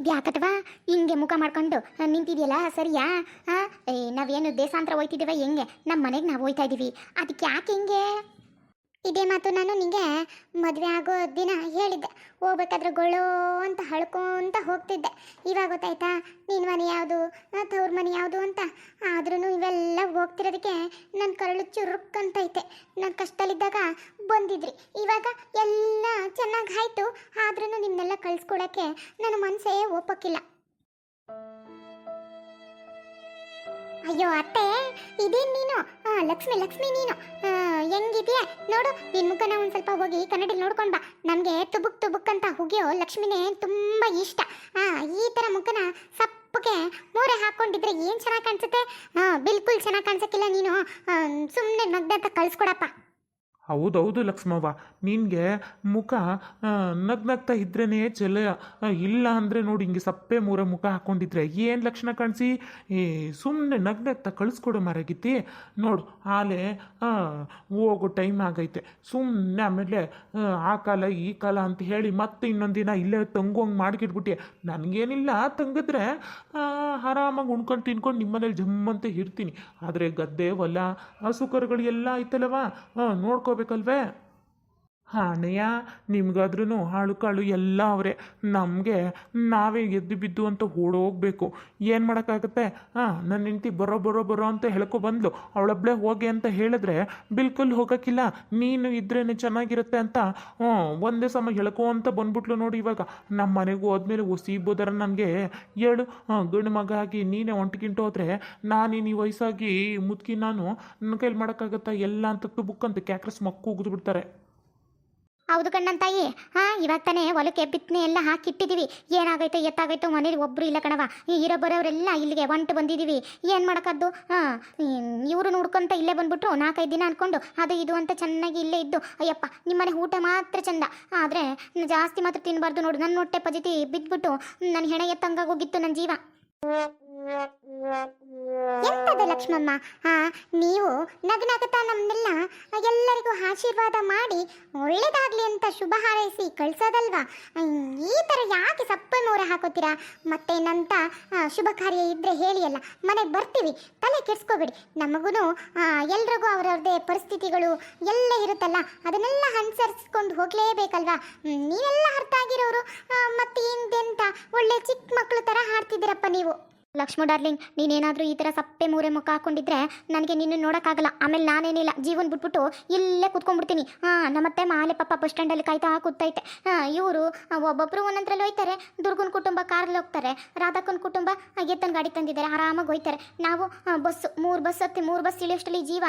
ಇದು ಯಾಕತ್ವಾ ಹಿಂಗೆ ಮುಖ ಮಾಡ್ಕೊಂಡು ನಿಂತಿದೆಯಲ್ಲ, ಸರಿಯಾ? ಹಾಂ ನಾವೇನು ದೇಶಾಂತರ ಹೋಯ್ತಿದ್ದೀವ ಹೆಂಗೆ? ನಮ್ಮ ಮನೆಗೆ ನಾವು ಹೋಯ್ತಾ ಇದ್ದೀವಿ ಅದಕ್ಕೆ ಯಾಕೆ ಹಿಂಗೆ? ಇದೇ ಮಾತು ನಾನು ನಿಂಗೆ ಮದುವೆ ಆಗೋ ದಿನ ಹೇಳಿದ್ದೆ. ಹೋಗ್ಬೇಕಾದ್ರೆ ಗೊಳ್ಳೋ ಅಂತ ಹಳ್ಕೊಂತ ಹೋಗ್ತಿದ್ದೆ. ಇವಾಗ ಗೊತ್ತಾಯ್ತಾ? ನಿನ್ನ ಮನೆ ಯಾವುದು? ತವ್ರ ಮನೆ ಯಾವುದು ಅಂತ? ಆದ್ರೂ ಇವೆಲ್ಲ ಹೋಗ್ತಿರೋದಕ್ಕೆ ನನ್ನ ಕರಳು ಚುರುಕ್ಕಂತೈತೆ ನಾನು ಕಷ್ಟದಲ್ಲಿದ್ದಾಗ ಬಂದಿದ್ರಿ. ಇವಾಗ ಎಲ್ಲ ಚೆನ್ನಾಗಿ ಆಯ್ತು ಆದ್ರೂ ನಿಮ್ಮನ್ನೆಲ್ಲ ಕಳ್ಸ್ಕೊಳಕ್ಕೆ ನನ್ನ ಮನಸ್ಸೇ ಒಪ್ಪಕ್ಕಿಲ್ಲ. ಅಯ್ಯೋ, ಅತ್ತೆ, ಇದೇನು ನೀನು? ಲಕ್ಷ್ಮಿ ಲಕ್ಷ್ಮಿ ನೀನು? ಹೆಂಗಿದ್ಯಾ ನೋಡು ನಿನ್ ಮುಖನ ಒಂದ್ ಸ್ವಲ್ಪ ಹೋಗಿ ಕನ್ನಡಿ ನೋಡ್ಕೊಂಡ್ ಬಾ. ನಮ್ಗೆ ತುಬುಕ್ ತುಬುಕ್ ಅಂತ ಹುಗಿಯೋ ಲಕ್ಷ್ಮಿನೇ ತುಂಬಾ ಇಷ್ಟ. ಆ ಈ ತರ ಮುಖನ ಸಪ್ಪಗೆ ಮೋರೆ ಹಾಕೊಂಡಿದ್ರೆ ಏನ್ ಚೆನ್ನಾಗ್ ಕಾಣ್ಸುತ್ತೆ? ಆ, ಬಿಲ್ಕುಲ್ ಚೆನ್ನಾಗಿ ಕಾಣಿಸಕ್ಕಿಲ್ಲ ನೀನು. ಸುಮ್ಮನೆ ನಗ್ದಂತ ಕಳ್ಸ್ಕೊಡಪ್ಪ. ಹೌದೌದು ಲಕ್ಷ್ಮವ್ವ. ನಿನಗೆ ಮುಖ ನಗ್ನಗ್ತಾ ನಗ್ ನಗ್ತಾ ಇದ್ರೇ ಚಲಯ ಇಲ್ಲ ಅಂದರೆ ನೋಡಿ ಹಿಂಗೆ ಸಪ್ಪೆ ಮೂರ ಮುಖ ಹಾಕ್ಕೊಂಡಿದ್ರೆ ಏನು ಲಕ್ಷಣ ಕಾಣಿಸಿ? ಏ ಸುಮ್ಮನೆ ನಗ್ನಗ್ತಾ ಕಳಿಸ್ಕೊಡು ಮರಗಿತ್ತಿ. ನೋಡು ಆಲೆ ಹೋಗೋ ಟೈಮ್ ಆಗೈತೆ. ಸುಮ್ಮನೆ ಆಮೇಲೆ ಆ, ಕಾಲ ಈ ಕಾಲ ಅಂತ ಹೇಳಿ ಮತ್ತೆ ಇನ್ನೊಂದು ದಿನ ಇಲ್ಲೇ ತಂಗೋಂಗೆ ಮಾಡಿಕಿಟ್ಬಿಟ್ಟೆ ನನಗೇನಿಲ್ಲ ತಂಗಿದ್ರೆ ಆರಾಮಾಗಿ ಉಣ್ಕೊಂಡು ತಿನ್ಕೊಂಡು ನಿಮ್ಮನೇಲಿ ಜಮ್ಮಂತ ಇರ್ತೀನಿ. ಆದರೆ ಗದ್ದೆ ಹೊಲ ಹಸು ಕರುಗಳು ಎಲ್ಲ ಐತಲ್ಲವಾ ಹಾಂ ನೋಡ್ಕೋಬೇಕಲ್ವೇ ಹಾಂ ಅಣ್ಣಯ್ಯ ನಿಮ್ಗಾದ್ರೂ ಹಾಳು ಕಾಳು ಎಲ್ಲ ಅವರೇ. ನಮಗೆ ನಾವೇ ಎದ್ದು ಬಿದ್ದು ಅಂತ ಓಡೋಗ್ಬೇಕು. ಏನು ಮಾಡೋಕ್ಕಾಗತ್ತೆ? ಹಾಂ ನನ್ನ ಹೆಂಡ್ತಿ ಬರೋ ಬರೋ ಬರೋ ಅಂತ ಹೇಳ್ಕೊ ಬಂದ್ಲು. ಅವಳೊಬ್ಳೆ ಹೋಗಿ ಅಂತ ಹೇಳಿದ್ರೆ ಬಿಲ್ಕುಲ್ ಹೋಗೋಕ್ಕಿಲ್ಲ. ನೀನು ಇದ್ರೇ ಚೆನ್ನಾಗಿರುತ್ತೆ ಅಂತ, ಹ್ಞೂ, ಒಂದೇ ಸಮ ಹೇಳ್ಕೊ ಅಂತ ಬಂದ್ಬಿಟ್ಲು ನೋಡಿ ಇವಾಗ. ನಮ್ಮ ಮನೆಗೆ ಹೋದ್ಮೇಲೆ ಒಸಿ ಬೋದರ ನನಗೆ ಹೇಳು. ಗಂಡು ಮಗ ಆಗಿ ನೀನೇ ಒಂಟಿಗಿಂಟು ಹೋದ್ರೆ ನಾನು ಈ ವಯಸ್ಸಾಗಿ ಮುದುಕಿ ನಾನು ನನ್ನ ಕೈಲಿ ಮಾಡೋಕ್ಕಾಗತ್ತಾ ಎಲ್ಲ ಅಂತ ಬುಕ್ ಅಂತ ಕ್ಯಾಕ್ರಸ್ ಮಕ್ಕು ಉಗಿದು ಬಿಡ್ತಾರೆ ಹೌದು ಕಣ್ಣನ್ ತಾಯಿ. ಹಾ, ಇವಾಗ ತಾನೇ ಹೊಲಕ್ಕೆ ಬಿತ್ತನೆ ಎಲ್ಲ ಹಾಕಿಟ್ಟಿದೀವಿ ಏನಾಗೈತೆ, ಎತ್ತಾಗೈತೋ ಮನೇಲಿ ಒಬ್ರು ಇಲ್ಲ ಕಣವ ಈ ಇರೋ ಬರೋರೆಲ್ಲ ಇಲ್ಲಿಗೆ ಒಂಟು ಬಂದಿದೀವಿ. ಏನು ಮಾಡೋಕ್ಕದ್ದು? ಹಾಂ ಇವರು ನೋಡ್ಕೊಂತ ಇಲ್ಲೇ ಬಂದ್ಬಿಟ್ರು. ನಾಲ್ಕೈದು ದಿನ ಅನ್ಕೊಂಡು ಅದು ಇದು ಅಂತ ಚೆನ್ನಾಗಿ ಇಲ್ಲೇ ಇದ್ದು. ಅಯ್ಯಪ್ಪ, ನಿಮ್ಮನೆ ಊಟ ಮಾತ್ರ ಚಂದ. ಆದರೆ ಜಾಸ್ತಿ ಮಾತ್ರ ತಿನ್ನಬಾರ್ದು ನೋಡು. ನನ್ನ ಹೊಟ್ಟೆ ಪಜಿತಿ ಬಿದ್ಬಿಟ್ಟು ನನ್ನ ಹೆಣೆಗೆ ಎತ್ತಂಗಾಗೋಗಿತ್ತು ನನ್ನ ಜೀವ. ಎಂತದ ಲಕ್ಷ್ಮಮ್ಮ? ಆ, ನೀವು ನಗನಗತಾ ನಮ್ಮೆಲ್ಲ ಎಲ್ಲರಿಗೂ ಆಶೀರ್ವಾದ ಮಾಡಿ ಒಳ್ಳೇದಾಗ್ಲಿ ಅಂತ ಶುಭ ಹಾರೈಸಿ ಕಳ್ಸೋದಲ್ವಾ? ಈ ಥರ ಯಾಕೆ ಸಪ್ಪೆ ಮೋರೆ ಹಾಕೋತೀರಾ? ಮತ್ತೆ ನಂತ ಶುಭ ಕಾರ್ಯ ಇದ್ರೆ ಹೇಳಿ ಅಲ್ಲ ಮನೆಗೆ ಬರ್ತೀವಿ, ತಲೆ ಕೆಡ್ಸ್ಕೋಬೇಡಿ. ನಮಗೂ ಎಲ್ರಿಗೂ ಅವರವ್ರದ್ದೇ ಪರಿಸ್ಥಿತಿಗಳು ಎಲ್ಲ ಇರುತ್ತಲ್ಲ, ಅದನ್ನೆಲ್ಲ ಅನುಸರಿಸ್ಕೊಂಡು ಹೋಗ್ಲೇಬೇಕಲ್ವಾ? ನೀವೆಲ್ಲ ಅರ್ಥ ಆಗಿರೋರು ಮತ್ತೆ ಹಿಂದೆಂತ ಒಳ್ಳೆ ಚಿಕ್ಕ ಮಕ್ಕಳು ಥರ ಹಾಡ್ತಿದ್ದೀರಪ್ಪ ನೀವು. ಲಕ್ಷ್ಮ ಡಾರ್ಲಿಂಗ್, ನೀನೇನಾದರೂ ಈ ಥರ ಸಪ್ಪೆ ಮೂರೆ ಮುಖ ಹಾಕೊಂಡಿದ್ರೆ ನನಗೆ ನಿನ್ನ ನೋಡೋಕ್ಕಾಗಲ್ಲ. ಆಮೇಲೆ ನಾನೇನಿಲ್ಲ, ಜೀವನ ಬಿಟ್ಬಿಟ್ಟು ಇಲ್ಲೇ ಕುತ್ಕೊಂಡ್ಬಿಡ್ತೀನಿ. ಹಾಂ, ನಮ್ಮತ್ತೆ ಮಾಲೆ ಪಾಪ ಬಸ್ ಸ್ಟ್ಯಾಂಡಲ್ಲಿ ಕಾಯ್ತಾ ಕೂತೈತೆ. ಹಾಂ, ಇವರು ಒಬ್ಬೊಬ್ಬರು ಒಂದೊಂದ್ರಲ್ಲಿ ಹೋಯ್ತಾರೆ, ದುರ್ಗನ ಕುಟುಂಬ ಕಾರಲ್ಲಿ ಹೋಗ್ತಾರೆ, ರಾಧಕ್ಕನ ಕುಟುಂಬ ಎತ್ತನ ಗಾಡಿ ತಂದಿದ್ದಾರೆ, ಆರಾಮಾಗಿ ಹೋಯ್ತಾರೆ. ನಾವು ಬಸ್ಸು, ಮೂರು ಬಸ್ ಹತ್ತಿ, ಮೂರು ಬಸ್ ಇಳಿಯೋಷ್ಟರಲ್ಲಿ ಜೀವ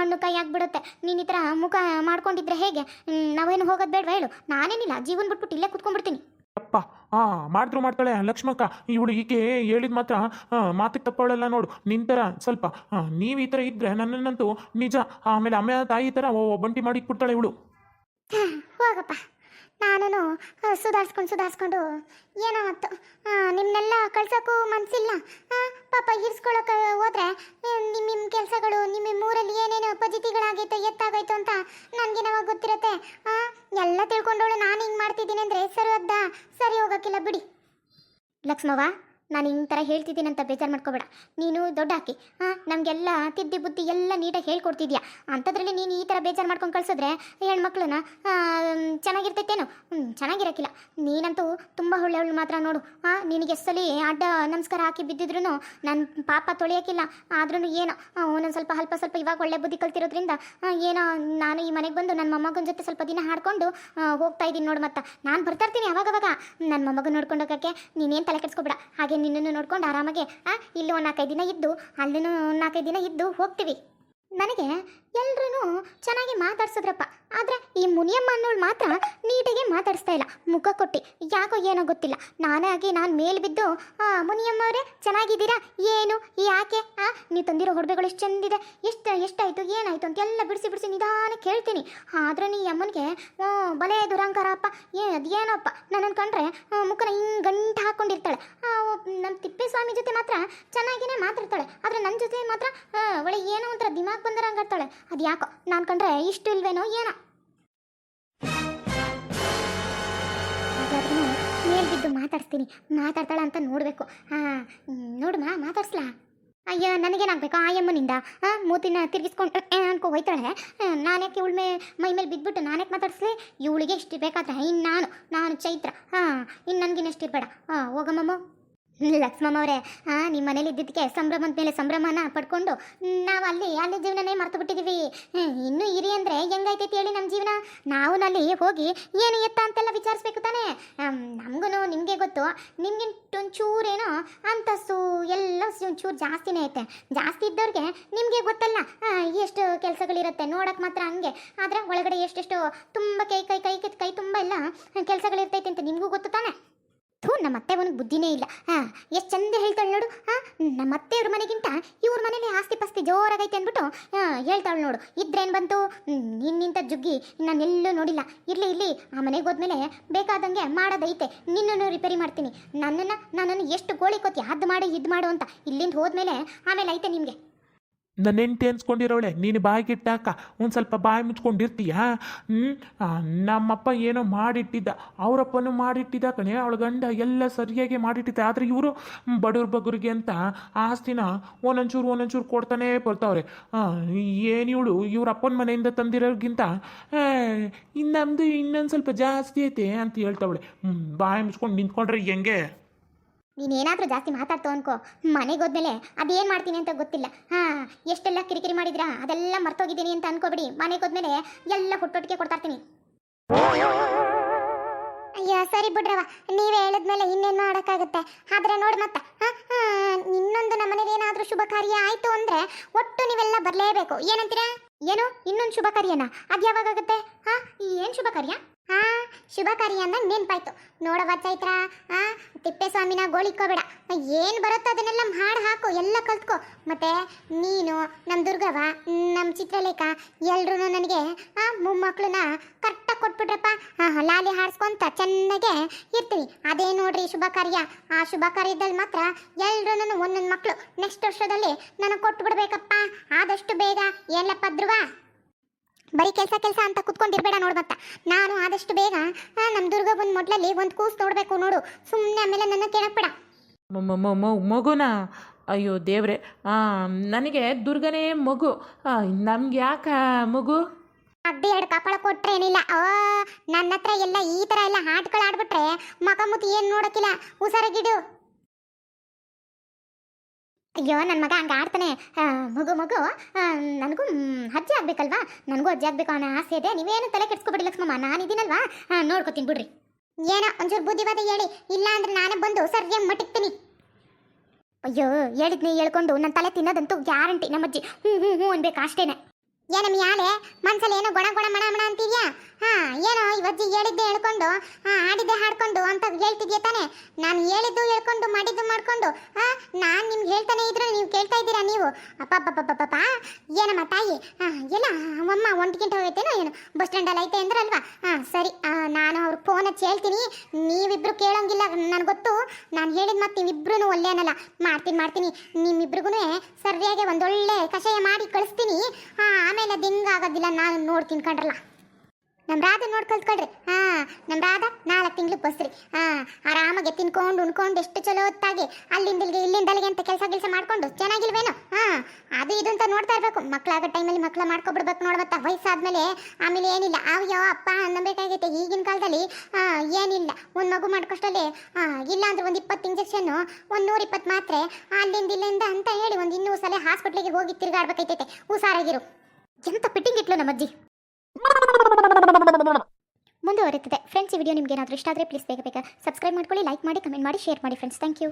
ಹಣ್ಣು ಕೈ ಆಗ್ಬಿಡುತ್ತೆ. ನೀನು ಈ ಥರ ಮುಖ ಮಾಡ್ಕೊಂಡಿದ್ರೆ ಹೇಗೆ? ನಾವೇನು ಹೋಗೋದು ಬೇಡವಾ ಹೇಳು? ನಾನೇನಿಲ್ಲ, ಜೀವನ ಬಿಟ್ಬಿಟ್ಟು ಇಲ್ಲೇ ಕುತ್ಕೊಂಡ್ಬಿಡ್ತೀನಿ. ಅಪ್ಪ ಆ, ಮಾಡಿದ್ರು ಮಾಡ್ತಾಳೆ ಲಕ್ಷ್ಮಕ್ಕ. ಇವಳು ಈಕೆ ಹೇಳಿದ ಮಾತ್ರ ಮಾತಿಗೆ ತಪ್ಪವಳೆಲ್ಲ ನೋಡು. ನಿಂತರ ಸ್ವಲ್ಪ ನೀವು ಈ ಥರ ಇದ್ರೆ ನನ್ನನ್ನಂತೂ ನಿಜ. ಆಮೇಲೆ ಅಮ್ಮ ತಾಯಿ ಥರ ಒಬ್ಬಂಟಿ ಮಾಡಿ ಇಟ್ಬಿಡ್ತಾಳೆ ಇವಳು. ಹೋಗಪ್ಪ. ನಾನು ಸುಧಾರಿಸ್ಕೊಂಡು ಸುಧಾರಿಸ್ಕೊಂಡು ಏನೋ ಆಯ್ತು ನಿಮ್ಮನ್ನೆಲ್ಲ ಕಳ್ಸೋಕ್ಕೂ ಮನಸ್ಸಿಲ್ಲ ಪಾಪ ಹಿಡ್ಸ್ಕೊಳಕ್ಕೆ ಹೋದ್ರೆ ನಿಮ್ಮ ನಿಮ್ಮ ಕೆಲಸಗಳು ನಿಮ್ಮ ಊರಲ್ಲಿ ಏನೇನು ಪಜಿತಿಗಳಾಗೈತೋ ಎತ್ತಾಗೈತೋ ಅಂತ ನನಗೇನವಾಗ ಗೊತ್ತಿರತ್ತೆ. ಆ, ಎಲ್ಲ ತಿಳ್ಕೊಂಡವಳು ನಾನು ಹಿಂಗೆ ಮಾಡ್ತಿದ್ದೀನಿ ಅಂದರೆ ಸರಿ ಅದ್ದ ಸರಿ ಹೋಗೋಕ್ಕಿಲ್ಲ ಬಿಡಿ. ಲಕ್ಷ್ಮವ್ವ? ನಾನು ಹಿಂಗೆ ಥರ ಹೇಳ್ತಿದ್ದೀನಿ ಅಂತ ಬೇಜಾರು ಮಾಡ್ಕೋಬೇಡ. ನೀನು ದೊಡ್ಡ ಹಾಕಿ ಹಾಂ ನಮಗೆಲ್ಲ ತಿದ್ದಿ ಬುದ್ಧಿ ಎಲ್ಲ ನೀಟಾಗಿ ಹೇಳ್ಕೊಡ್ತಿದ್ಯಾ? ಅಂಥದ್ರಲ್ಲಿ ನೀನು ಈ ಥರ ಬೇಜಾರು ಮಾಡ್ಕೊಂಡು ಕಳ್ಸಿದ್ರೆ ಹೆಣ್ಮಕ್ಳನ್ನ ಚೆನ್ನಾಗಿರ್ತೈತೇನು? ಚೆನ್ನಾಗಿರಕ್ಕಿಲ್ಲ. ನೀನಂತೂ ತುಂಬ ಒಳ್ಳೆಯವಳು ಮಾತ್ರ ನೋಡು. ಹಾಂ ನಿನಗೆ ಎಷ್ಟಲ್ಲಿ ಅಡ್ಡ ನಮಸ್ಕಾರ ಹಾಕಿ ಬಿದ್ದಿದ್ರು ನನ್ನ ಪಾಪ ತೊಳೆಯೋಕ್ಕಿಲ್ಲ. ಆದ್ರೂ ಏನೋ ಒಂದೊಂದು ಸ್ವಲ್ಪ ಅಲ್ಪ ಸ್ವಲ್ಪ ಇವಾಗ ಒಳ್ಳೆ ಬುದ್ಧಿ ಕಲ್ತಿರೋದ್ರಿಂದ ಏನೋ ನಾನು ಈ ಮನೆಗೆ ಬಂದು ನನ್ನ ಮೊಮ್ಮಗನ ಜೊತೆ ಸ್ವಲ್ಪ ದಿನ ಹಾಡ್ಕೊಂಡು ಹೋಗ್ತಾ ಇದ್ದೀನಿ ನೋಡು ಮತ್ತೆ. ನಾನು ಬರ್ತಾ ಇರ್ತೀನಿ ಅವಾಗವಾಗ. ನನ್ನ ಮೊಮ್ಮಗನ ನೋಡ್ಕೊಂಡು ಹೋಗೋಕ್ಕೆ ನೀನೇನು ತಲೆ ಕೆಡಿಸ್ಕೊಬೇಡ. ಹಾಗೆ ನಿನ್ನನ್ನು ನೋಡ್ಕೊಂಡು ಆರಾಮಾಗೆ ಆ, ಇಲ್ಲಿ ಒಂದು ನಾಲ್ಕೈದು ದಿನ ಇದ್ದು ಅಲ್ಲಿನೂ ನಾಲ್ಕೈದು ದಿನ ಇದ್ದು ಹೋಗ್ತೀವಿ. ನನಗೆ ಎಲ್ರೂ ಚೆನ್ನಾಗಿ ಮಾತಾಡ್ಸಿದ್ರಪ್ಪ. ಆದರೆ ಈ ಮುನಿಯಮ್ಮ ಅನ್ನೋಳು ಮಾತ್ರ ನೀಟಾಗಿ ಮಾತಾಡಿಸ್ತಾ ಇಲ್ಲ. ಮುಖ ಕೊಟ್ಟು. ಯಾಕೋ ಏನೋ ಗೊತ್ತಿಲ್ಲ. ನಾನೇ ಆಗಿ ನಾನು ಮೇಲೆ ಬಿದ್ದು ಮುನಿಯಮ್ಮ ಅವರೇ, ಚೆನ್ನಾಗಿದ್ದೀರಾ? ಏನು? ಯಾಕೆ? ಆ, ನೀವು ತಂದಿರೋ ಹೊಡೆಗಳು ಎಷ್ಟು ಚೆಂದಿದೆ? ಎಷ್ಟು, ಎಷ್ಟಾಯಿತು? ಏನಾಯಿತು? ಅಂತ ಎಲ್ಲ ಬಿಡಿಸಿ ಬಿಡಿಸಿ ನಿಧಾನ ಕೇಳ್ತೀನಿ. ಆದ್ರೆ ನೀ ಅಮ್ಮನಿಗೆ ಬಲೆ ದುರಂಕಾರಪ್ಪ. ಏ, ಅದೇನಪ್ಪ? ನನ್ನ ಕಂಡ್ರೆ ಮುಖನ ಹಿಂಗೆ ಗಂಟು ಹಾಕ್ಕೊಂಡಿರ್ತಾಳೆ ನಮ್ಮ ತಿಪ್ಪೇಸ್ವಾಮಿ ಜೊತೆ ಮಾತ್ರ ಚೆನ್ನಾಗಿನೇ ಮಾತಾಡ್ತಾಳೆ. ಆದರೆ ನನ್ನ ಜೊತೆ ಮಾತ್ರ ಒಳ್ಳೆ ಏನೋ ಒಂಥರ ದಿಮಾಗ್ ಬಂದರಂಗಾಡ್ತಾಳೆ ಅದು ಯಾಕೋ ನಾನು ಕಂಡ್ರೆ ಇಷ್ಟು ಇಲ್ವೇನೋ ಏನೋ. ಮೇಲ್ಬಿದ್ದು ಮಾತಾಡಿಸ್ತೀನಿ. ಮಾತಾಡ್ತಾಳ ಅಂತ ನೋಡಬೇಕು. ಹಾಂ ನೋಡಮ್ಮ ಮಾತಾಡ್ಸ್ಲಾ? ಅಯ್ಯೋ, ನನಗೇನಾಗಬೇಕು ಆಯಮ್ಮನಿಂದ ಹಾಂ ಮೂತಿನ ತಿರುಗಿಸ್ಕೊಂಡು ಅನ್ಕೋ, ಹೋಯ್ತಾಳೆ. ನಾನ್ಯಾಕೆ ಇವಳ ಮೇ, ಮೈ ಮೇಲೆ ಬಿದ್ದುಬಿಟ್ಟು ನಾನ್ಯಾಕೆ ಮಾತಾಡಿಸ್ಲಿ? ಇವಳಿಗೆ ಇಷ್ಟು ಬೇಕಾದ್ರೆ ಇನ್ನು ನಾನು ನಾನು ಚೈತ್ರ. ಹಾಂ ಇನ್ನು ನನಗಿನ್ನಷ್ಟು ಇರಬೇಡ ಹಾಂ ಹೋಗಮ್ಮಮ್ಮ. ಲಕ್ಷ್ಮಮ್ಮ ಅವರೇ ನಿಮ್ಮ ಮನೇಲಿ ಇದ್ದಿದ್ದಕ್ಕೆ ಸಂಭ್ರಮದ ಮೇಲೆ ಸಂಭ್ರಮನ ಪಡ್ಕೊಂಡು ನಾವು ಅಲ್ಲಿ ಅಲ್ಲಿ ಜೀವನನೇ ಮರ್ತು ಬಿಟ್ಟಿದ್ದೀವಿ ಇನ್ನೂ ಇರಿ ಅಂದರೆ ಹೆಂಗೈತೈತಿ ಹೇಳಿ ನಮ್ಮ ಜೀವನ? ನಾವು ಅಲ್ಲಿ ಹೋಗಿ ಏನು ಎತ್ತ ಅಂತೆಲ್ಲ ವಿಚಾರಿಸ್ಬೇಕು ತಾನೇ? ನಮಗೂ ನಿಮಗೆ ಗೊತ್ತು ನಿಮ್ಗಿಂತ ಒಂಚೂರೇನೋ ಅಂತಸ್ತು ಎಲ್ಲ ಒಂಚೂರು ಜಾಸ್ತಿನೇ ಐತೆ. ಜಾಸ್ತಿ ಇದ್ದವ್ರಿಗೆ ನಿಮಗೆ ಗೊತ್ತಲ್ಲ ಎಷ್ಟು ಕೆಲಸಗಳಿರುತ್ತೆ ನೋಡಕ್ಕೆ ಮಾತ್ರ ಹಂಗೆ. ಆದರೆ ಒಳಗಡೆ ಎಷ್ಟೆಷ್ಟು ತುಂಬ ಕೈ ಕೈ ಕೈ ಕೈ ತುಂಬ ಎಲ್ಲ ಕೆಲಸಗಳಿರ್ತೈತೆ ಅಂತ ನಿಮಗೂ ಗೊತ್ತು ತಾನೇ? ಥೂ, ನಮ್ಮ ಅತ್ತೆ ಅವನಿಗೆ ಬುದ್ಧಿನೇ ಇಲ್ಲ. ಹಾಂ, ಎಷ್ಟು ಚಂದ ಹೇಳ್ತಾಳೆ ನೋಡು. ಹಾಂ, ನಮ್ಮ ಅತ್ತೆಯವ್ರ ಮನೆಗಿಂತ ಇವ್ರ ಮನೇಲಿ ಆಸ್ತಿ ಪಾಸ್ತಿ ಜೋರಾಗೈತೆ ಅಂದ್ಬಿಟ್ಟು ಹೇಳ್ತಾಳೆ ನೋಡು. ಇದ್ರೇನು ಬಂತು? ನಿನ್ನಿಂತ ಜುಗ್ಗಿ ನಾನು ಎಲ್ಲೂ ನೋಡಿಲ್ಲ. ಇರಲಿ ಇರಲಿ, ಆ ಮನೆಗೆ ಹೋದ್ಮೇಲೆ ಬೇಕಾದಂಗೆ ಮಾಡೋದೈತೆ. ನಿನ್ನನ್ನು ರಿಪೇರಿ ಮಾಡ್ತೀನಿ. ನನ್ನನ್ನು ನನ್ನನ್ನು ಎಷ್ಟು ಗೋಳಿ ಕೊತ್ತಿ, ಅದು ಮಾಡು, ಇದು ಮಾಡು ಅಂತ. ಇಲ್ಲಿಂದ ಹೋದ್ಮೇಲೆ ಆಮೇಲೆ ಐತೆ ನಿಮಗೆ. ನನ್ನ ಹೆಂಡ್ತಿ ಅನ್ಸ್ಕೊಂಡಿರೋಳೆ, ನೀನು ಬಾಯಿಗಿಟ್ಟಾಕ ಒಂದು ಸ್ವಲ್ಪ ಬಾಯಿ ಮುಚ್ಕೊಂಡಿರ್ತೀಯ? ಹ್ಞೂ ನಮ್ಮಪ್ಪ ಏನೋ ಮಾಡಿಟ್ಟಿದ್ದ. ಅವರಪ್ಪನೂ ಮಾಡಿಟ್ಟಿದ್ದ ಕಣೆ, ಅವಳ ಗಂಡ ಎಲ್ಲ ಸರಿಯಾಗಿ ಮಾಡಿಟ್ಟಿದ್ದ. ಆದರೆ ಇವರು ಬಡವ್ರ ಬಗ್ಗರಿಗೆ ಅಂತ ಆಸ್ತಿನ ಒಂದೊಂಚೂರು ಒಂದೊಂಚೂರು ಕೊಡ್ತಾನೇ ಬರ್ತಾವ್ರೆ. ಏನು ಇವಳು? ಇವ್ರ ಅಪ್ಪನ ಮನೆಯಿಂದ ತಂದಿರೋರ್ಗಿಂತ ಇನ್ನೊಂದು ಇನ್ನೊಂದು ಸ್ವಲ್ಪ ಜಾಸ್ತಿ ಐತೆ ಅಂತ ಹೇಳ್ತಾವಳೆ. ಬಾಯಿ ಮುಚ್ಕೊಂಡು ನಿಂತ್ಕೊಂಡ್ರೆ ಹೆಂಗೆ? ನೀನೇನಾದರೂ ಜಾಸ್ತಿ ಮಾತಾಡ್ತೋ ಅನ್ಕೋ. ಮನೆಗೆ ಹೋದ್ಮೇಲೆ ಅದೇನು ಮಾಡ್ತೀನಿ ಅಂತ ಗೊತ್ತಿಲ್ಲ. ಹಾಂ, ಎಷ್ಟೆಲ್ಲ ಕಿರಿಕಿರಿ ಮಾಡಿದ್ರಾ? ಅದೆಲ್ಲ ಮರ್ತೋಗಿದ್ದೀನಿ ಅಂತ ಅನ್ಕೋಬಿಡಿ. ಮನೆಗೆ ಹೋದ್ಮೇಲೆ ಎಲ್ಲ ಹುಟ್ಟೊಟ್ಟಿಗೆ ಕೊಡ್ತಾ ಅಯ್ಯ, ಸರಿ ಬಿಡ್ರವ ನೀವೇ ಹೇಳಿದ್ಮೇಲೆ ಇನ್ನೇನು ಮಾಡೋಕ್ಕಾಗುತ್ತೆ? ಆದ್ರೆ ನೋಡಿ ಮತ್ತೆ. ಇನ್ನೊಂದು ನಮ್ಮನೇಲಿ ಏನಾದರೂ ಶುಭ ಕಾರ್ಯ ಆಯಿತು ಅಂದರೆ ಒಟ್ಟು ನೀವೆಲ್ಲ ಬರಲೇಬೇಕು. ಏನಂತೀರಾ? ಏನು? ಇನ್ನೊಂದು ಶುಭ ಕಾರ್ಯನ? ಅದು ಯಾವಾಗುತ್ತೆ ಹಾಂ, ಏನು ಶುಭ ಕಾರ್ಯ? ಹಾ, ಶುಭ ಕಾರ್ಯ ಅಂದ ನೆನಪಾಯ್ತು. ನೋಡವ ಚೈತ್ರ. ಆ ತಿಪ್ಪೇಸ್ವಾಮಿನ ಗೋಳಿಕ್ಕೋಬೇಡ ಏನು ಬರುತ್ತೋ ಅದನ್ನೆಲ್ಲ ಹಾಡು ಹಾಕು, ಎಲ್ಲ ಕಲ್ತ್ಕೊ. ಮತ್ತೆ ನೀನು ನಮ್ಮ ದುರ್ಗವ ನಮ್ಮ ಚಿತ್ರಲೇಖ ಎಲ್ರೂ ನನಗೆ ಮೊಮ್ಮಕ್ಕಳನ್ನ ಕರೆಕ್ಟಾಗಿ ಕೊಟ್ಬಿಟ್ರಪ್ಪ. ಲಾಲಿ ಹಾಡ್ಸ್ಕೊಂತ ಚೆನ್ನಾಗೆ ಇರ್ತೀವಿ. ಅದೇ ನೋಡ್ರಿ ಶುಭ ಕಾರ್ಯ. ಆ ಶುಭ ಕಾರ್ಯದಲ್ಲಿ ಮಾತ್ರ ಎಲ್ಲರೂ ಒಂದೊಂದು ಮಕ್ಕಳು ನೆಕ್ಸ್ಟ್ ವರ್ಷದಲ್ಲಿ ನನಗೆ ಕೊಟ್ಟು ಬಿಡ್ಬೇಕಪ್ಪ ಆದಷ್ಟು ಬೇಗ. ಏನಪ್ಪ ಧ್ರುವ. ಬರೀ ಕೆಲಸ ಕೆಲಸ ಅಂತ ಕುತ್ಕೊಂಡಿರ್ಬೇಡ ನೋಡ್ಬತ್ತ ಮತ್ತ. ನಾನು ಆದಷ್ಟು ಬೇಗ ನಮ್ ನಮ್ಮ ದುರ್ಗ ಬಂದ್ ಮೊಡ್ಲಲ್ಲಿ ಒಂದು ಕೂಸು ನೋಡಬೇಕು ನೋಡು. ಸುಮ್ಮನೆ ಆಮೇಲೆ ನನ್ನ ಕೇಳಕ್ಬೇಡ. ಮಗುನ? ಅಯ್ಯೋ ದೇವ್ರೆ ನನಗೆ ದುರ್ಗನೇ ಮಗು. ನಮ್ಗೆ ಯಾಕೆ ಮಗು? ಅಡ್ಡಿ ಎರಡು ಕಪಾಳ ಕೊಟ್ರೆ ಏನಿಲ್ಲ. ಆ ನನ್ನ ಹತ್ರ ಎಲ್ಲ ಈ ಥರ ಎಲ್ಲ ಹಾಟ್ಗಳು ಆಡ್ಬಿಟ್ರೆ ಮಗ ಮುತಿ ಏನು ನೋಡಕ್ಕಿಲ್ಲ. ಹುಷಾರಾಗಿಡು ಅಯ್ಯೋ ನನ್ನ ಮಗ ಹಂಗೆ ಆಡ್ತಾನೆ. ಮಗು ಮಗು ನನಗೂ ಅಜ್ಜಿ ಆಗ್ಬೇಕಲ್ವಾ? ನನಗೂ ಅಜ್ಜಿ ಆಗಬೇಕು ಅನ್ನೋ ಆಸೆ ಇದೆ. ನೀವೇನು ತಲೆ ಕೆಡ್ಸ್ಕೊಬಿಡಿ ಲಕ್ಷ್ಮಮ್ಮ ನಾನಿದ್ದೀನಲ್ವಾ ನೋಡ್ಕೊತೀನಿ ಬಿಡ್ರಿ ಏನೋ ಒಂಚೂರು ಬುದ್ಧಿವಾದ ಹೇಳಿ. ಇಲ್ಲ ಅಂದ್ರೆ ನಾನೇ ಬಂದು ಸರಿಯಾಗಿ ಮಟ್ಟಿಕ್ತೀನಿ. ಅಯ್ಯೋ, ಹೇಳಿದ್ನಿ ಹೇಳ್ಕೊಂಡು ನನ್ನ ತಲೆ ತಿನ್ನೋದಂತೂ ಗ್ಯಾರಂಟಿ ನಮ್ಮಜ್ಜಿ. ಹ್ಞೂ ಹ್ಞೂ ಹ್ಞೂ ಅನ್ಬೇಕು ಅಷ್ಟೇನೆ. ಏನಮ್ಮ ಯಾಲೆ? ಮನ್ಸಲ್ಲಿ ಏನೋ ಗೊಣ ಗೊಣ, ಮಣ ಮಣ ಅಂತಿದ್ಯಾ ಹಾ ಏನೋ ಇವಜ್ಜಿ ಹೇಳಿದ್ದೆ ಹೇಳ್ಕೊಂಡು ಆಡಿದ್ದೆ ಹಾಡ್ಕೊಂಡು ಅಂತ ಹೇಳ್ತಿದ್ಯಾ ತಾನೆ? ನಾನು ಹೇಳಿದ್ದು ಹೇಳ್ಕೊಂಡು, ಮಾಡಿದ್ದು ಮಾಡ್ಕೊಂಡು ನಾನು ನಿಮ್ಗೆ ಹೇಳ್ತಾನೆ ಇದ್ರು ನೀವು ಕೇಳ್ತಾ ಇದ್ದೀರಾ ನೀವು? ಅಪ್ಪಪ್ಪಪ್ಪಪ್ಪಪ್ಪ, ಏನಮ್ಮ ತಾಯಿ? ಎಲ್ಲ ಅಮ್ಮ ಒಂಟು ಗಂಟೆ ಹೋಗೈತೇನೋ ಏನು? ಬಸ್ ಸ್ಟ್ಯಾಂಡಲ್ಲಿ ಐತೆ ಅಂದ್ರಲ್ವಾ? ಹಾ ಸರಿ ನಾನು ಅವ್ರ ಫೋನ್ ಹಚ್ಚಿ ಹೇಳ್ತೀನಿ. ನೀವಿಬ್ರು ಕೇಳೋಂಗಿಲ್ಲ, ನನಗೆ ಗೊತ್ತು. ನಾನು ಹೇಳಿದ ಮತ್ತೆ ನೀವಿಬ್ರು ಒಳ್ಳೆ ಅನ್ನಲ್ಲ ಮಾಡ್ತೀನಿ ಮಾಡ್ತೀನಿ. ನಿಮ್ಮಿಬ್ರಿಗೂ ಸರಿಯಾಗಿ ಒಂದೊಳ್ಳೆ ಕಷಾಯ ಮಾಡಿ ಕಳಿಸ್ತೀನಿ. ಆಮೇಲೆ ಅದು ಹೆಂಗಾಗೋದಿಲ್ಲ ನಾನು ನೋಡ್ತೀನಿ ಕಂಡ್ರಲ್ಲ. ನಮ್ಮ ರಾಧ ನೋಡಿ ಕಲ್ತ್ಕೊಳ್ರಿ. ಹಾ ನಮ್ಮ ರಾಧ ನಾಲ್ಕು ತಿಂಗಳು ಬಸ್ರಿ. ಹಾ, ಆರಾಮಾಗಿ ತಿನ್ಕೊಂಡು, ಉಣ್ಕೊಂಡು ಎಷ್ಟು ಚಲೋ ಹೊತ್ತಾಗಿ. ಅಲ್ಲಿಂದ ಇಲ್ಲಿಗೆ ಇಲ್ಲಿಂದ ಅಲ್ಲಿಗೆ ಅಂತ ಕೆಲಸ ಕೆಲಸ ಮಾಡ್ಕೊಂಡು ಚೆನ್ನಾಗಿಲ್ವೇನೋ? ಹಾ, ಅದು ಇದು ಅಂತ ನೋಡ್ತಾ ಇರ್ಬೇಕು. ಮಕ್ಕಳಾಗೋ ಟೈಮಲ್ಲಿ ಮಕ್ಕಳ ಮಾಡ್ಕೊಬಿಡ್ಬೇಕು ನೋಡ್ಬತ್ತ ವಯಸ್ಸಾದ್ಮೇಲೆ ಆಮೇಲೆ ಏನಿಲ್ಲ. ಅಯ್ಯೋ ಅಪ್ಪ, ಅನ್ನಬೇಕಾಗೈತೆ ಈಗಿನ ಕಾಲದಲ್ಲಿ. ಹಾ, ಏನಿಲ್ಲ. ಒಂದು ಮಗು ಮಾಡ್ಕೊಷ್ಟಲ್ಲಿ. ಇಲ್ಲ ಅಂದ್ರೆ ಒಂದು ಇಪ್ಪತ್ತು ಇಂಜೆಕ್ಷನ್ನು, ಒಂದು ನೂರ ಮಾತ್ರೆ, ಅಲ್ಲಿಂದ ಇಲ್ಲಿಂದ ಅಂತ ಹೇಳಿ ಒಂದು ಇನ್ನೂರು ಸಲ ಹಾಸ್ಪಿಟ್ಲಿಗೆ ಹೋಗಿ ತಿರುಗಾಡ್ಬೇಕೈತೈತೆ ಹುಷಾರಾಗಿರು. ಎಂತ ಪಿಟ್ಟಿಂಗ್ ಇಟ್ಲು ನಮ್ಮಜ್ಜಿ? ಮುಂದುವರಿತದೆ ಫ್ರೆಂಡ್ಸ್ ಈ ವಿಡಿಯೋ ನಿಮ್ಗೆ ಏನಾದರೂ ಇಷ್ಟ ಆದರೆ ಪ್ಲೀಸ್ ಬೇಗ ಬೇಗ ಸಬ್ಸ್ಕ್ರೈಬ್ ಮಾಡ್ಕೊಳ್ಳಿ ಲೈಕ್ ಮಾಡಿ ಕಮೆಂಟ್ ಮಾಡಿ ಶೇರ್ ಮಾಡಿ ಫ್ರೆಂಡ್ಸ್ ಥ್ಯಾಂಕ್ ಯು